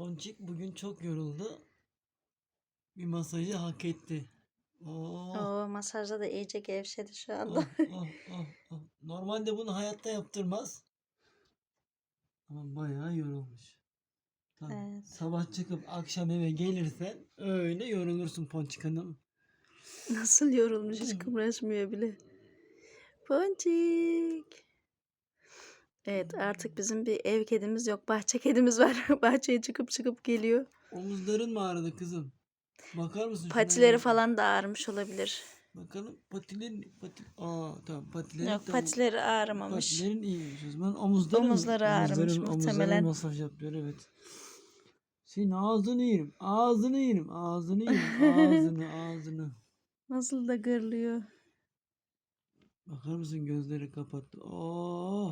Ponçik bugün çok yoruldu. Bir masajı hak etti. Oo, Oo, masajda da iyice gevşedi şu oh, anda. oh, oh, oh. Normalde bunu hayatta yaptırmaz. Ama bayağı yorulmuş. Tabii. Evet. Sabah çıkıp akşam eve gelirsen öyle yorulursun Ponçik Hanım. Nasıl yorulmuş hiç kıpraşmıyor bile. Ponçik. Evet artık bizim bir ev kedimiz yok. Bahçe kedimiz var. Bahçeye çıkıp çıkıp geliyor. Omuzların mı ağrıdı kızım? Bakar mısın? şuna Patileri ya? falan da ağrımış olabilir. Bakalım patilerin pati Aa tamam patilerin Yok tamam. patileri ağrımamış. Patilerin iyiymiş o zaman. Omuzların Omuzları ağrımış omuzların, muhtemelen. masaj yapıyor evet. Senin ağzını yerim. Ağzını yerim. Ağzını yerim. Ağzını ağzını. Nasıl da gırlıyor. Bakar mısın gözleri kapattı. Oh.